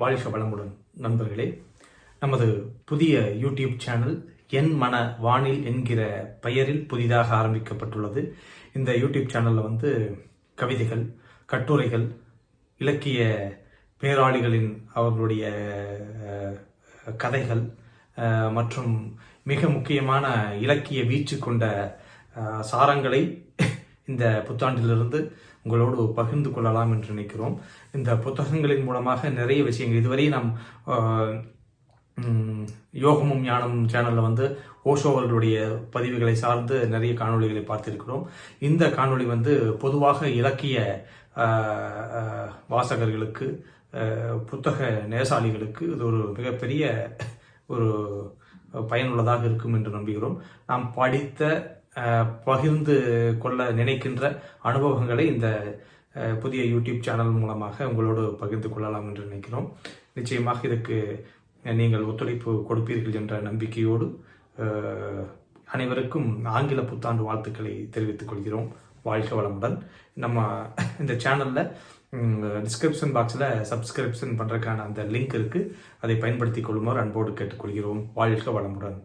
வாழ்க வளமுடன் நண்பர்களே. நமது புதிய யூடியூப் சேனல் என் மன வானில் என்கிற பெயரில் புதிதாக ஆரம்பிக்கப்பட்டுள்ளது. இந்த யூடியூப் சேனலில் வந்து கவிதைகள் கட்டுரைகள் இலக்கிய பேராளிகளின் அவர்களுடைய கதைகள் மற்றும் மிக முக்கியமான இலக்கிய வீச்சு கொண்ட சாரங்களை இந்த புத்தாண்டிலிருந்து உங்களோடு பகிர்ந்து கொள்ளலாம் என்று நினைக்கிறோம். இந்த புத்தகங்களின் மூலமாக நிறைய விஷயங்கள். இதுவரை நாம் யோகமும் ஞானமும் சேனலில் வந்து ஓஷோ அவர்களுடைய பதிவுகளை சார்ந்து நிறைய காணொளிகளை பார்த்திருக்கிறோம். இந்த காணொளி வந்து பொதுவாக இலக்கிய வாசகர்களுக்கு புத்தக நேசாளிகளுக்கு இது ஒரு மிகப்பெரிய ஒரு பயனுள்ளதாக இருக்கும் என்று நம்புகிறோம். நாம் படித்த பகிர்ந்து கொள்ள நினைக்கின்ற அனுபவங்களை இந்த புதிய யூடியூப் சேனல் மூலமாக உங்களோடு பகிர்ந்து கொள்ளலாம் என்று நினைக்கிறோம். நிச்சயமாக இதுக்கு நீங்கள் ஒத்துழைப்பு கொடுப்பீர்கள் என்ற நம்பிக்கையோடு அனைவருக்கும் ஆங்கில புத்தாண்டு வாழ்த்துக்களை தெரிவித்துக் கொள்கிறோம். வாழ்க வளமுடன். நம்ம இந்த சேனலில் டிஸ்கிரிப்ஷன் பாக்ஸில் சப்ஸ்கிரிப்ஷன் பண்ணுறதுக்கான அந்த லிங்க் இருக்குது அதை பயன்படுத்தி கொள்ளுமாறு அன்போடு கேட்டுக்கொள்கிறோம். வாழ்க வளமுடன்.